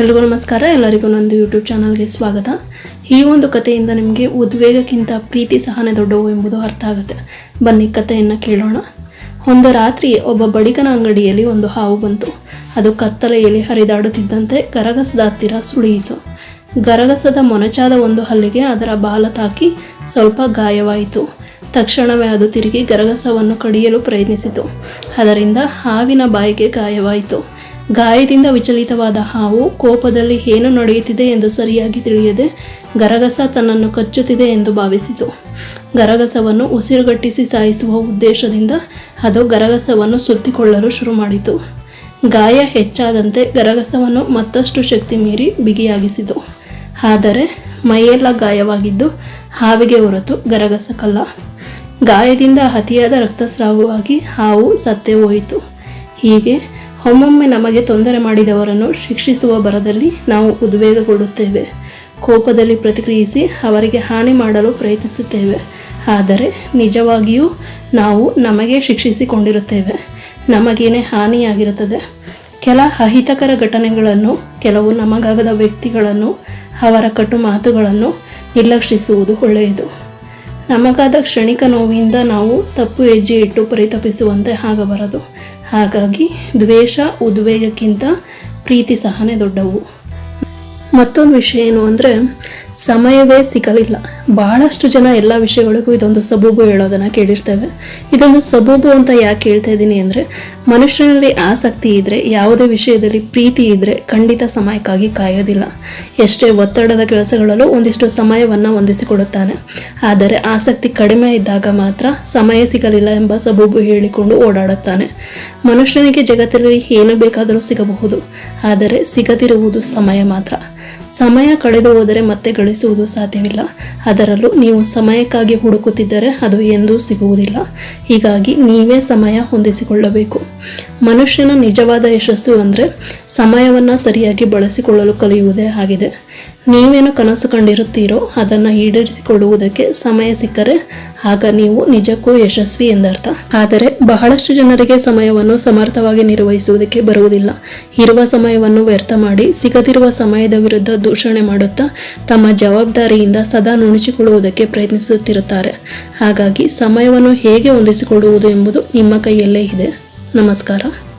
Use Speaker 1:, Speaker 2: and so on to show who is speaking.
Speaker 1: ಎಲ್ರಿಗೂ ನಮಸ್ಕಾರ, ಎಲ್ಲರಿಗೂ ನಂದು ಯೂಟ್ಯೂಬ್ ಚಾನಲ್ಗೆ ಸ್ವಾಗತ. ಈ ಒಂದು ಕಥೆಯಿಂದ ನಿಮಗೆ ಉದ್ವೇಗಕ್ಕಿಂತ ಪ್ರೀತಿ ಸಹನೆ ದೊಡ್ಡವು ಎಂಬುದು ಅರ್ಥ ಆಗುತ್ತೆ. ಬನ್ನಿ ಕಥೆಯನ್ನು ಕೇಳೋಣ. ಒಂದು ರಾತ್ರಿ ಒಬ್ಬ ಬಡಿಗನ ಅಂಗಡಿಯಲ್ಲಿ ಒಂದು ಹಾವು ಬಂತು. ಅದು ಕತ್ತಲೆಯಲ್ಲಿ ಹರಿದಾಡುತ್ತಿದ್ದಂತೆ ಗರಗಸದ ಹತ್ತಿರ ಸುಳಿಯಿತು. ಗರಗಸದ ಮೊನಚಾದ ಒಂದು ಹಲ್ಲಿಗೆ ಅದರ ಬಾಲ ತಾಕಿ ಸ್ವಲ್ಪ ಗಾಯವಾಯಿತು. ತಕ್ಷಣವೇ ಅದು ತಿರುಗಿ ಗರಗಸವನ್ನು ಕಡಿಯಲು ಪ್ರಯತ್ನಿಸಿತು. ಅದರಿಂದ ಹಾವಿನ ಬಾಯಿಗೆ ಗಾಯವಾಯಿತು. ಗಾಯದಿಂದ ವಿಚಲಿತವಾದ ಹಾವು ಕೋಪದಲ್ಲಿ ಏನು ನಡೆಯುತ್ತಿದೆ ಎಂದು ಸರಿಯಾಗಿ ತಿಳಿಯದೆ ಗರಗಸ ತನ್ನನ್ನು ಕಚ್ಚುತ್ತಿದೆ ಎಂದು ಭಾವಿಸಿತು. ಗರಗಸವನ್ನು ಉಸಿರುಗಟ್ಟಿಸಿ ಸಾಯಿಸುವ ಉದ್ದೇಶದಿಂದ ಅದು ಗರಗಸವನ್ನು ಸುತ್ತಿಕೊಳ್ಳಲು ಶುರು ಮಾಡಿತು. ಗಾಯ ಹೆಚ್ಚಾದಂತೆ ಗರಗಸವನ್ನು ಮತ್ತಷ್ಟು ಶಕ್ತಿ ಮೀರಿ ಬಿಗಿಯಾಗಿಸಿತು. ಆದರೆ ಮೈಯೆಲ್ಲ ಗಾಯವಾಗಿದ್ದು ಹಾವಿಗೆ ಹೊರತು ಗರಗಸಕ್ಕಲ್ಲ ಗಾಯದಿಂದ ಅತಿಯಾದ ರಕ್ತಸ್ರಾವವಾಗಿ ಹಾವು ಸತ್ತೇ ಹೋಯಿತು. ಹೀಗೆ ಒಮ್ಮೊಮ್ಮೆ ನಮಗೆ ತೊಂದರೆ ಮಾಡಿದವರನ್ನು ಶಿಕ್ಷಿಸುವ ಬರದಲ್ಲಿ ನಾವು ಉದ್ವೇಗಗೊಳ್ಳುತ್ತೇವೆ. ಕೋಪದಲ್ಲಿ ಪ್ರತಿಕ್ರಿಯಿಸಿ ಅವರಿಗೆ ಹಾನಿ ಮಾಡಲು ಪ್ರಯತ್ನಿಸುತ್ತೇವೆ. ಆದರೆ ನಿಜವಾಗಿಯೂ ನಾವು ನಮಗೆ ಶಿಕ್ಷಿಸಿಕೊಂಡಿರುತ್ತೇವೆ. ನಮಗೇನೇ ಹಾನಿಯಾಗಿರುತ್ತದೆ? ಕೆಲ ಅಹಿತಕರ ಘಟನೆಗಳನ್ನು, ಕೆಲವು ನಮಗಾಗದ ವ್ಯಕ್ತಿಗಳನ್ನು, ಅವರ ಕಟು ಮಾತುಗಳನ್ನು ನಿರ್ಲಕ್ಷಿಸುವುದು ಒಳ್ಳೆಯದು. ನಮಗಾದ ಕ್ಷಣಿಕ ನೋವಿಂದ ನಾವು ತಪ್ಪು ಹೆಜ್ಜೆ ಇಟ್ಟು ಪರಿತಪಿಸುವಂತೆ ಆಗಬಾರದು. ಹಾಗಾಗಿ ದ್ವೇಷ ಉದ್ವೇಗಕ್ಕಿಂತ ಪ್ರೀತಿ ಸಹನೆ ದೊಡ್ಡವು. ಮತ್ತೊಂದು ವಿಷಯ ಏನು ಅಂದರೆ ಸಮಯವೇ ಸಿಗಲಿಲ್ಲ. ಬಹಳಷ್ಟು ಜನ ಎಲ್ಲ ವಿಷಯಗಳಿಗೂ ಇದೊಂದು ಸಬೂಬು ಹೇಳೋದನ್ನು ಕೇಳಿರ್ತೇವೆ. ಇದೊಂದು ಸಬೂಬು ಅಂತ ಯಾಕೆ ಹೇಳ್ತಾ ಇದ್ದೀನಿ ಅಂದರೆ ಮನುಷ್ಯನಲ್ಲಿ ಆಸಕ್ತಿ ಇದ್ದರೆ ಯಾವುದೇ ವಿಷಯದಲ್ಲಿ ಪ್ರೀತಿ ಇದ್ದರೆ ಖಂಡಿತ ಸಮಯಕ್ಕಾಗಿ ಕಾಯೋದಿಲ್ಲ. ಎಷ್ಟೇ ಒತ್ತಡದ ಕೆಲಸಗಳಲ್ಲೂ ಒಂದಿಷ್ಟು ಸಮಯವನ್ನು ಹೊಂದಿಸಿಕೊಡುತ್ತಾನೆ. ಆದರೆ ಆಸಕ್ತಿ ಕಡಿಮೆ ಇದ್ದಾಗ ಮಾತ್ರ ಸಮಯ ಸಿಗಲಿಲ್ಲ ಎಂಬ ಸಬೂಬು ಹೇಳಿಕೊಂಡು ಓಡಾಡುತ್ತಾನೆ. ಮನುಷ್ಯನಿಗೆ ಜಗತ್ತಿನಲ್ಲಿ ಏನು ಬೇಕಾದರೂ ಸಿಗಬಹುದು. ಆದರೆ ಸಿಗದಿರುವುದು ಸಮಯ ಮಾತ್ರ. ಸಮಯ ಕಳೆದು ಹೋದರೆ ಮತ್ತೆ ಗಳಿಸುವುದು ಸಾಧ್ಯವಿಲ್ಲ. ಅದರಲ್ಲೂ ನೀವು ಸಮಯಕ್ಕಾಗಿ ಹುಡುಕುತ್ತಿದ್ದರೆ ಅದು ಎಂದೂ ಸಿಗುವುದಿಲ್ಲ. ಹೀಗಾಗಿ ನೀವೇ ಸಮಯ ಹೊಂದಿಸಿಕೊಳ್ಳಬೇಕು. ಮನುಷ್ಯನ ನಿಜವಾದ ಯಶಸ್ಸು ಅಂದರೆ ಸಮಯವನ್ನು ಸರಿಯಾಗಿ ಬಳಸಿಕೊಳ್ಳಲು ಕಲಿಯುವುದೇ ಆಗಿದೆ. ನೀವೇನು ಕನಸು ಕಂಡಿರುತ್ತೀರೋ ಅದನ್ನು ಈಡೇರಿಸಿಕೊಳ್ಳುವುದಕ್ಕೆ ಸಮಯ ಸಿಕ್ಕರೆ ಆಗ ನೀವು ನಿಜಕ್ಕೂ ಯಶಸ್ವಿ ಎಂದರ್ಥ. ಆದರೆ ಬಹಳಷ್ಟು ಜನರಿಗೆ ಸಮಯವನ್ನು ಸಮರ್ಥವಾಗಿ ನಿರ್ವಹಿಸುವುದಕ್ಕೆ ಬರುವುದಿಲ್ಲ. ಇರುವ ಸಮಯವನ್ನು ವ್ಯರ್ಥ ಮಾಡಿ ಸಿಗದಿರುವ ಸಮಯದ ವಿರುದ್ಧ ದೂಷಣೆ ಮಾಡುತ್ತಾ ತಮ್ಮ ಜವಾಬ್ದಾರಿಯಿಂದ ಸದಾ ನುಣಿಸಿಕೊಳ್ಳುವುದಕ್ಕೆ ಪ್ರಯತ್ನಿಸುತ್ತಿರುತ್ತಾರೆ. ಹಾಗಾಗಿ ಸಮಯವನ್ನು ಹೇಗೆ ಹೊಂದಿಸಿಕೊಳ್ಳುವುದು ಎಂಬುದು ನಿಮ್ಮ ಕೈಯಲ್ಲೇ ಇದೆ. ನಮಸ್ಕಾರ.